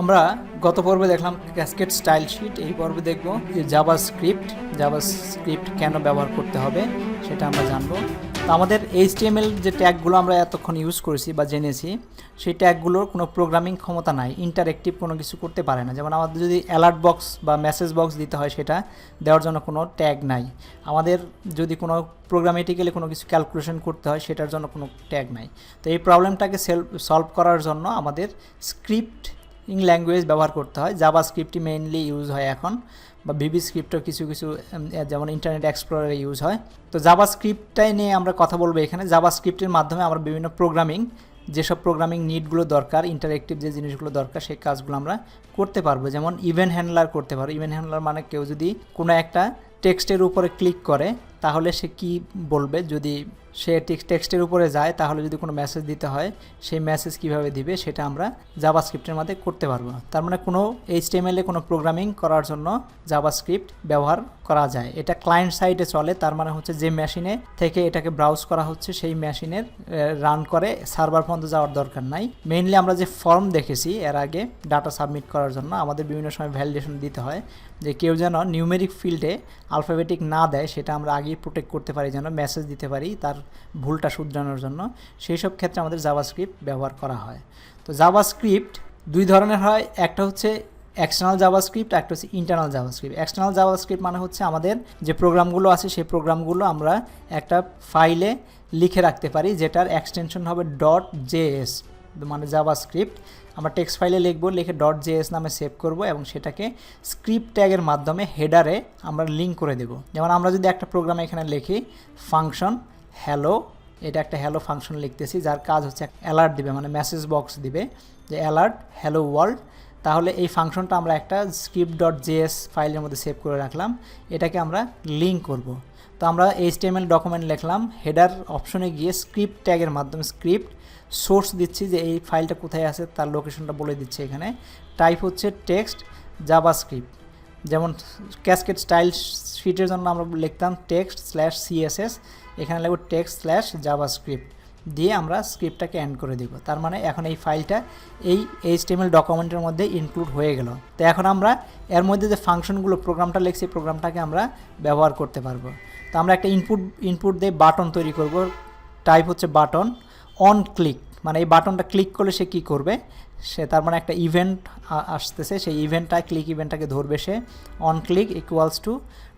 আমরা গত পর্বে দেখলাম ক্যাসকেট স্টাইল শিট এই পর্বে দেখব যে জাভা স্ক্রিপ্ট জাভা স্ক্রিপ্ট কেন ব্যবহার করতে হবে, সেটা আমরা জানব। তো আমাদের এইচটিএমএল যে ট্যাগগুলো আমরা এতক্ষণ ইউজ করেছি বা জেনেছি, সেই ট্যাগগুলোর কোনো প্রোগ্রামিং ক্ষমতা নাই ইন্টারেক্টিভ কোনো কিছু করতে পারে না। যেমন আমাদের যদি অ্যালার্ট বক্স বা মেসেজ বক্স দিতে হয় সেটা, দেওয়ার জন্য কোনো ট্যাগ নাই। আমাদের যদি কোনো প্রোগ্রামেটিক্যালি কোনো কিছু ক্যালকুলেশন করতে হয়, সেটার জন্য কোনো ট্যাগ নাই। তো এই প্রবলেমটাকে সেল সলভ করার জন্য আমাদের স্ক্রিপ্ট ল্যাঙ্গুয়েজ ব্যবহার করতে হয়। জাভা স্ক্রিপ্টই মেইনলি ইউজ হয় এখন, বা ভিবি স্ক্রিপ্টও কিছু কিছু যেমন ইন্টারনেট এক্সপ্লোরারে ইউজ হয়। তো জাভা স্ক্রিপ্টটাই নিয়ে আমরা কথা বলব এখানে। জাভা স্ক্রিপ্টের মাধ্যমে আমরা বিভিন্ন প্রোগ্রামিং যেসব প্রোগ্রামিং নিডগুলো দরকার ইন্টারেক্টিভ যে জিনিসগুলো দরকার, সেই কাজগুলো আমরা করতে পারব। যেমন ইভেন্ট হ্যান্ডলার করতে পারব ইভেন্ট হ্যান্ডলার মানে কেউ যদি কোনো একটা টেক্সটের উপরে ক্লিক করে তাহলে সে কি বলবে? যদি সে টেক্সটের উপরে যায়, তাহলে যদি কোনো মেসেজ দিতে হয়, সেই মেসেজ কীভাবে দিবে সেটা আমরা জাভাস্ক্রিপ্টের মধ্যে করতে পারব। তার মানে কোনো এইচটিএমএলে কোনো প্রোগ্রামিং করার জন্য জাভাস্ক্রিপ্ট ব্যবহার করা যায়। এটা ক্লায়েন্ট সাইডে চলে, তার মানে হচ্ছে যে মেশিনে থেকে এটাকে ব্রাউজ করা হচ্ছে, সেই মেশিনের রান করে। সার্ভার পর্যন্ত যাওয়ার দরকার নাই। মেইনলি আমরা যে ফর্ম দেখেছি, এর আগে ডাটা সাবমিট করার জন্য আমাদের বিভিন্ন সময় ভ্যালিডেশন দিতে হয় যে কেউ যেন নিউমেরিক ফিল্ডে আলফাবেটিক না দেয়, সেটা আমরা আগেই প্রোটেক্ট করতে পারি, যেন মেসেজ দিতে পারি তার ভুলটা শুধরানোর জন্য। সেই সব ক্ষেত্রে আমাদের জাভাস্ক্রিপ্ট ব্যবহার করা হয়। তো জাভাস্ক্রিপ্ট দুই ধরনের হয়, একটা হচ্ছে এক্সটার্নাল জাভাস্ক্রিপ্ট একটা হচ্ছে ইন্টারনাল জাভাস্ক্রিপ্ট এক্সটার্নাল জাভাস্ক্রিপ্ট মানে হচ্ছে আমাদের যে প্রোগ্রামগুলো আছে, সেই প্রোগ্রামগুলো আমরা একটা ফাইলে লিখে রাখতে পারি, যেটার এক্সটেনশন হবে ডট জেএস মানে জাভা স্ক্রিপ্ট আমরা টেক্সট ফাইলে লিখব, লিখে. ডট জেএস নামে সেভ করব এবং সেটাকে স্ক্রিপ্ট ট্যাগের মাধ্যমে হেডারে আমরা লিঙ্ক করে দেব। যেমন আমরা যদি একটা প্রোগ্রাম এখানে লিখি ফাংশন হ্যালো এটা একটা হ্যালো ফাংশন লিখতেছি, যার কাজ হচ্ছে অ্যালার্ট দিবে মানে মেসেজ বক্স দিবে, যে অ্যালার্ট হ্যালো ওয়ার্ল্ড তাহলে এই ফাংশনটা আমরা একটা স্ক্রিপ্ট ডট জেএস ফাইলের মধ্যে সেভ করে রাখলাম, এটাকে আমরা লিঙ্ক করব। তো আমরা এইচটিএমএল ডকুমেন্ট লিখলাম হেডার অপশনে গিয়ে স্ক্রিপ্ট ট্যাগের মাধ্যমে স্ক্রিপ্ট সোর্স দিচ্ছি যে এই ফাইলটা কোথায় আছে, তার লোকেশনটা বলে দিচ্ছে এখানে। টাইপ হচ্ছে টেক্সট জাভা স্ক্রিপ্ট যেমন ক্যাসকেট স্টাইল শিটের জন্য আমরা লিখতাম টেক্সট স্ল্যাশ সিএসএস এখানে লিখব টেক্সট স্ল্যাশ জাভা স্ক্রিপ্ট দিয়ে আমরা স্ক্রিপ্টটাকে এন্ড করে দিব। তার মানে এখন এই ফাইলটা এই এইচটিএমএল ডকুমেন্টের মধ্যে ইনক্লুড হয়ে গেল। তো এখন আমরা এর মধ্যে যে ফাংশনগুলো, প্রোগ্রামটা লিখছি প্রোগ্রামটাকে আমরা ব্যবহার করতে পারব। তো আমরা একটা ইনপুট ইনপুট দিয়ে বাটন তৈরি করব। টাইপ হচ্ছে বাটন অন ক্লিক মানে এই বাটনটা ক্লিক করলে সে কী করবে? সে তার মানে একটা ইভেন্ট আসতেছে, সেই ইভেন্টটা ক্লিক ইভেন্টটাকে ধরবে সে on click equals to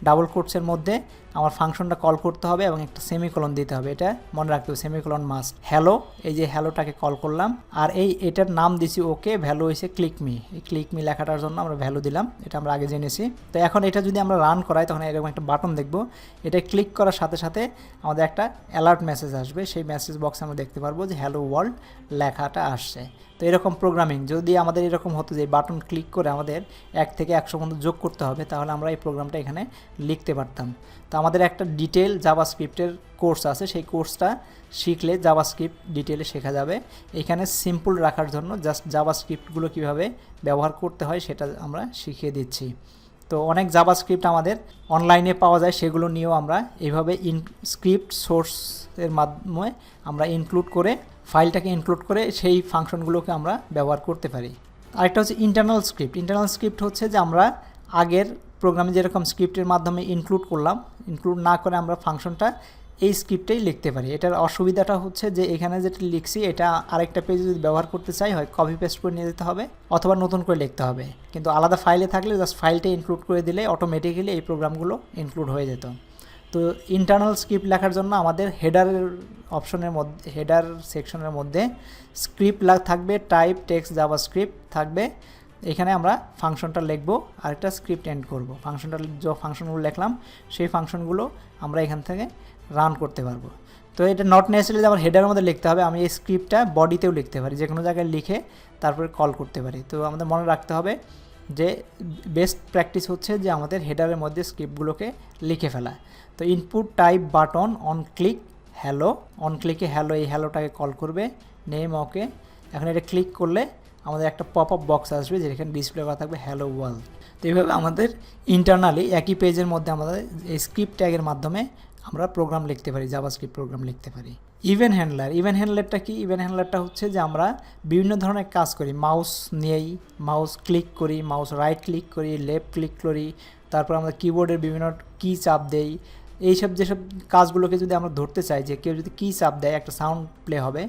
double কোটসের মধ্যে আমার ফাংশনটা কল করতে হবে এবং একটা সেমিকলন দিতে হবে। এটা মনে রাখতে হবে, সেমিকলন মাস্ট। হ্যালো, এই যে হ্যালোটাকে কল করলাম। আর এই এটার নাম দিছি ওকে, ভ্যালু হয়েছে ক্লিক মি। এই ক্লিক মি লেখাটার জন্য আমরা ভ্যালু দিলাম, এটা আমরা আগে জেনেছি। তো এখন এটা যদি আমরা রান করাই, তখন এরকম একটা বাটন দেখব। এটা ক্লিক করার সাথে সাথে আমাদের একটা অ্যালার্ট মেসেজ আসবে। সেই মেসেজ বক্সে আমরা দেখতে পারব যে হ্যালো ওয়ার্ল্ড লেখাটা আসছে। তো এরকম প্রোগ্রামিং, যদি আমাদের এরকম হতো যে বাটন ক্লিক করে আমাদের এক থেকে একশো পর্যন্ত যোগ করতে হবে, তাহলে আমরা এই প্রোগ্রামটা এখানে লিখতে পারতাম। তো আমাদের একটা ডিটেল জাভা স্ক্রিপ্টের কোর্স আছে, সেই কোর্সটা শিখলে জাভা স্ক্রিপ্ট ডিটেলে শেখা যাবে। এখানে সিম্পল রাখার জন্য জাস্ট জাভা স্ক্রিপ্টগুলো কীভাবে ব্যবহার করতে হয় সেটা আমরা শিখিয়ে দিচ্ছি। তো অনেক জাভা স্ক্রিপ্ট আমাদের অনলাইনে পাওয়া যায়, সেগুলো নিয়েও আমরা এইভাবে ইন স্ক্রিপ্ট সোর্সের মাধ্যমে আমরা ইনক্লুড করে ফাইলটাকে ইনক্লুড করে সেই ফাংশনগুলোকে আমরা ব্যবহার করতে পারি। আরেকটা হচ্ছে ইন্টারনাল স্ক্রিপ্ট ইন্টারনাল স্ক্রিপ্ট হচ্ছে যে আমরা আগের প্রোগ্রামে যেরকম স্ক্রিপ্টের মাধ্যমে ইনক্লুড করলাম ইনক্লুড না করে আমরা ফাংশনটা এই স্ক্রিপ্টেই লিখতে পারি। এটার অসুবিধাটা হচ্ছে যে এখানে যেটা লিখছি, এটা আরেকটা পেজে যদি ব্যবহার করতে চাই, হয় কপি পেস্ট করে নিয়ে যেতে হবে অথবা নতুন করে লিখতে হবে। কিন্তু আলাদা ফাইলে থাকলে জাস্ট ফাইলটা ইনক্লুড করে দিলে অটোমেটিক্যালি এই প্রোগ্রামগুলো ইনক্লুড হয়ে যেত। তো ইন্টারনাল স্ক্রিপ্ট লেখার জন্য আমাদের হেডারের অপশনের মধ্যে হেডার সেকশনের মধ্যে স্ক্রিপ্ট থাকবে টাইপ টেক্সট জাভা স্ক্রিপ্ট থাকবে। এখানে আমরা ফাংশনটা লিখব আর একটা স্ক্রিপ্ট এন্ড করব ফাংশনটা যে ফাংশনগুলো লিখলাম, সেই ফাংশনগুলো আমরা এখান থেকে রান করতে পারব। তো এটা নট নেসেসারি আমার হেডারের মধ্যে লিখতে হবে, আমি এই স্ক্রিপ্টটা বডিতেও লিখতে পারি। যে কোনো জায়গায় লিখে তারপরে কল করতে পারি। তো আমাদের মনে রাখতে হবে যে বেস্ট প্র্যাকটিস হচ্ছে যে আমাদের হেডারের মধ্যে স্ক্রিপ্টগুলোকে লিখে ফেলা। তো input type button on click hello on ক্লিকে hello এই হ্যালোটাকে কল করবে নেম ওকে এখন এটা ক্লিক করলে আমাদের একটা পপ আপ বক্স আসবে যেখানে ডিসপ্লে করা থাকবে হ্যালো ওয়ার্ল্ড তো এইভাবে আমাদের ইন্টারনালি একই পেজের মধ্যে আমাদের এই স্ক্রিপ্ট ট্যাগের মাধ্যমে আমরা প্রোগ্রাম লিখতে পারি জাভাস্ক্রিপ্ট প্রোগ্রাম লিখতে পারি। ইভেন হ্যান্ডলার ইভেন হ্যান্ডলারটা কি? ইভেন হ্যান্ডলারটা হচ্ছে যে আমরা বিভিন্ন ধরনের কাজ করি। মাউস নিয়েই মাউস ক্লিক করি মাউস রাইট ক্লিক করি লেফট ক্লিক করি, তারপর আমরা কিবোর্ডের বিভিন্ন কি চাপ দেই এইসব যেসব কাজগুলোকে যদি আমরা ধরতে চাই যে কেউ যদি কী চাপ দেয়, একটা সাউন্ড প্লে হবে,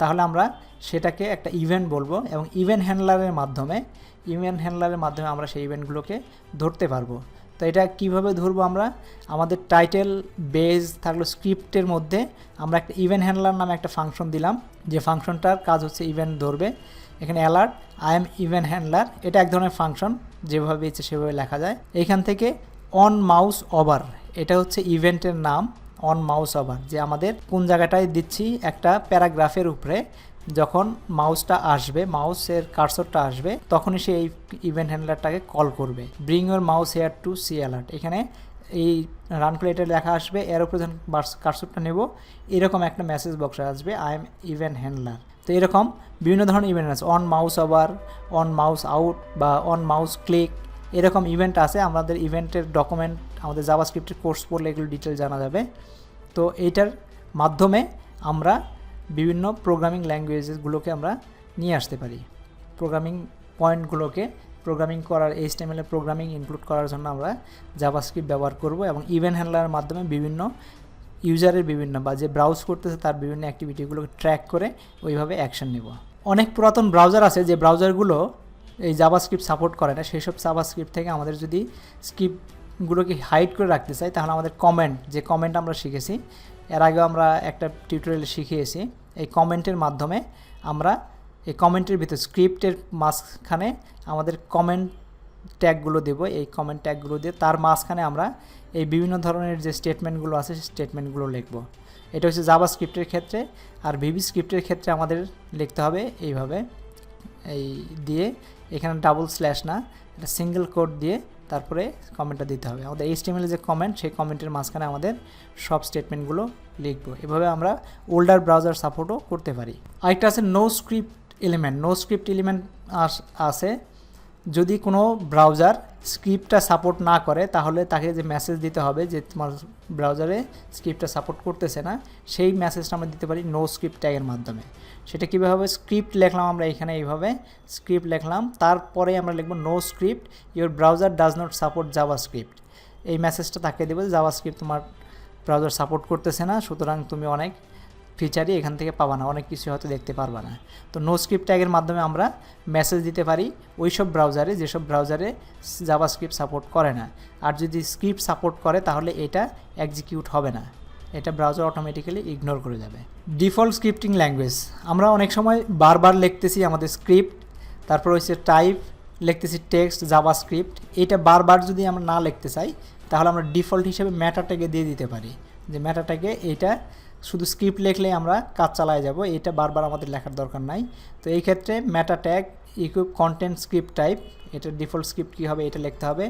তাহলে আমরা সেটাকে একটা ইভেন্ট বলব এবং ইভেন্ট হ্যান্ডলারের মাধ্যমে ইভেন্ট হ্যান্ডলারের মাধ্যমে আমরা সেই ইভেন্টগুলোকে ধরতে পারব। তো এটা কীভাবে ধরবো আমরা? আমাদের টাইটেল বেজ থাকল স্ক্রিপ্টের মধ্যে আমরা একটা ইভেন্ট হ্যান্ডলার নামে একটা ফাংশন দিলাম। যে ফাংশনটার কাজ হচ্ছে ইভেন্ট ধরবে। এখানে alert I am event handler এটা এক ধরনের ফাংশন যেভাবে ইচ্ছে সেভাবে লেখা যায়। এখান থেকে অন মাউস ওভার এটা হচ্ছে ইভেন্টের নাম অন মাউস ওভার, যে আমাদের কোন জায়গাটায় দিচ্ছি একটা প্যারাগ্রাফের উপরে, যখন মাউসটা আসবে, মাউসের কার্সরটা আসবে, তখনই সে এই ইভেন্ট হ্যান্ডলারটাকে কল করবে। Bring your mouse here to see alert. এখানে এই রান করে এটা লেখা আসবে, এর উপরে যখন কার্সরটা নেব, এরকম একটা মেসেজ বক্স আসবে, আই এম ইভেন্ট হ্যান্ডলার। তো এরকম বিভিন্ন ধরনের ইভেন্ট আছে, on mouse over, on mouse out বা অন মাউস ক্লিক এরকম ইভেন্ট আছে, আমাদের ইভেন্টের ডকুমেন্ট আমাদের জাভাস্ক্রিপ্টের কোর্স পড়লে এগুলো ডিটেল জানা যাবে। তো এইটার মাধ্যমে আমরা বিভিন্ন প্রোগ্রামিং ল্যাঙ্গুয়েজেসগুলোকে আমরা নিয়ে আসতে পারি। প্রোগ্রামিং পয়েন্টগুলোকে প্রোগ্রামিং করার এইচ টেমেলে প্রোগ্রামিং ইনক্লুড করার জন্য আমরা জাভাস্ক্রিপ্ট ব্যবহার করব এবং ইভেন্ট হ্যান্ডলারের মাধ্যমে বিভিন্ন ইউজারের বিভিন্ন বা যে ব্রাউজ করতেছে তার বিভিন্ন অ্যাক্টিভিটিগুলোকে ট্র্যাক করে ওইভাবে অ্যাকশন নেব। অনেক পুরাতন ব্রাউজার আছে, যে ব্রাউজারগুলো এই জাভাস্ক্রিপ্ট সাপোর্ট করে না, সেই সব জাভাস্ক্রিপ্ট থেকে আমাদের যদি স্ক্রিপ্টগুলোকে হাইড করে রাখতে চাই, তাহলে আমাদের কমেন্ট যে কমেন্ট আমরা শিখেছি, এর আগেও আমরা একটা টিউটোরিয়াল শিখিয়েছি, এই কমেন্টের মাধ্যমে আমরা, এই কমেন্টের ভিতর স্ক্রিপ্টের মাঝখানে আমাদের কমেন্ট ট্যাগগুলো দেবো, এই কমেন্ট ট্যাগগুলো দিয়ে তার মাঝখানে আমরা এই বিভিন্ন ধরনের যে স্টেটমেন্টগুলো আছে, সেই স্টেটমেন্টগুলো লিখব। এটা হচ্ছে জাভা স্ক্রিপ্টের ক্ষেত্রে, আর ভিভি স্ক্রিপ্টের ক্ষেত্রে আমাদের লিখতে হবে এইভাবে, এই দিয়ে এখানে ডাবল স্ল্যাশ না, এটা সিঙ্গেল কোড দিয়ে তারপরে কমেন্টটা দিতে হবে। আমাদের এইচটিএমএল যে কমেন্ট সেই কমেন্টের মাঝখানে আমাদের সব স্টেটমেন্টগুলো লিখব। এভাবে আমরা ওল্ডার ব্রাউজার সাপোর্টও করতে পারি। আরেকটা আছে no script element no script element আছে। যদি কোনো ব্রাউজার স্ক্রিপ্টটা সাপোর্ট না করে, তাহলে তাকে যে মেসেজ দিতে হবে যে তোমার ব্রাউজারে স্ক্রিপ্টটা সাপোর্ট করতেছে না, সেই মেসেজটা আমরা দিতে পারি নো স্ক্রিপ্ট ট্যাগের মাধ্যমে। সেটা কীভাবে হবে স্ক্রিপ্ট লিখলাম আমরা এখানে এইভাবে স্ক্রিপ্ট লিখলাম, তারপরে আমরা লিখব no script your browser does not support JavaScript এই মেসেজটা তাকে দেবে জাভা স্ক্রিপ্ট তোমার ব্রাউজার সাপোর্ট করতেছে না, সুতরাং তুমি অনেক ফিচারই এখান থেকে পাবা না, অনেক কিছু হয়তো দেখতে পারবা না। তো নো স্ক্রিপ্ট ট্যাগের মাধ্যমে আমরা মেসেজ দিতে পারি ওই সব ব্রাউজারে যেসব ব্রাউজারে জাভা স্ক্রিপ্ট সাপোর্ট করে না। আর যদি স্ক্রিপ্ট সাপোর্ট করে, তাহলে এটা এক্সিকিউট হবে না। এটা ব্রাউজার অটোমেটিক্যালি ইগনোর করে যাবে। ডিফল্ট স্ক্রিপ্টিং ল্যাঙ্গুয়েজ আমরা অনেক সময় বারবার লিখতেছি আমাদের স্ক্রিপ্ট তারপর হচ্ছে টাইপ লিখতেছি টেক্সট জাভা স্ক্রিপ্ট এটা বারবার যদি আমরা না লিখতে চাই, তাহলে আমরা ডিফল্ট হিসেবে ম্যাটারটাকে দিয়ে দিতে পারি। যে ম্যাটারটাকে এইটা শুধু স্ক্রিপ্ট লিখলে আমরা কাজ চালায় যাব, এটা বারবার আমাদের লেখার দরকার নাই। তো এই ক্ষেত্রে meta tag equiv content script type এটা ডিফল্ট স্ক্রিপ্ট কী হবে এটা লিখতে হবে।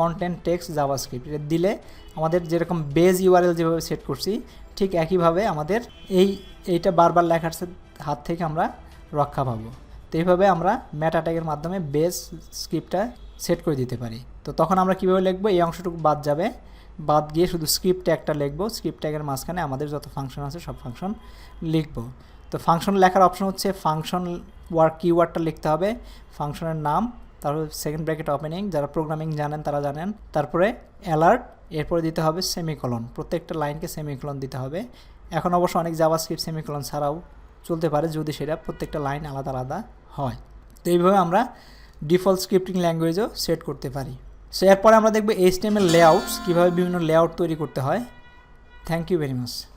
কন্টেন্ট টেক্সট জাভা স্ক্রিপ্ট এটা দিলে আমাদের যেরকম বেজ ইউআরএল যেভাবে সেট করছি, ঠিক একইভাবে আমাদের এই, এইটা বারবার লেখার হাত থেকে আমরা রক্ষা পাবো। তো এইভাবে আমরা ম্যাটা ট্যাগের মাধ্যমে বেস স্ক্রিপ্টটা সেট করে দিতে পারি। তো তখন আমরা কীভাবে লিখব, এই অংশটুকু বাদ যাবে। বাদ গিয়ে শুধু স্ক্রিপ্ট ট্যাগটা লিখব। স্ক্রিপ্ট ট্যাগের মাঝখানে আমাদের যত ফাংশন আছে সব ফাংশন লিখব। তো ফাংশন লেখার অপশন হচ্ছে ফাংশন ওয়ার্ক কিওয়ার্ডটা লিখতে হবে। ফাংশনের নাম, তারপর সেকেন্ড ব্র্যাকেট ওপেনিং যারা প্রোগ্রামিং জানেন তারা জানেন। তারপরে অ্যালার্ট এরপরে দিতে হবে সেমিকলন প্রত্যেকটা লাইনকে সেমিকলন দিতে হবে। এখন অবশ্য অনেক জাভা স্ক্রিপ্ট সেমিকলন ছাড়াও চলতে পারে, যদি সেটা প্রত্যেকটা লাইন আলাদা আলাদা হয়। তো এইভাবে আমরা ডিফল্ট স্ক্রিপ্টিং ল্যাঙ্গুয়েজও সেট করতে পারি। সো এরপরে আমরা দেখব এইচটিএমএল লেআউটস কীভাবে বিভিন্ন লেআউট তৈরি করতে হয়। Thank you very much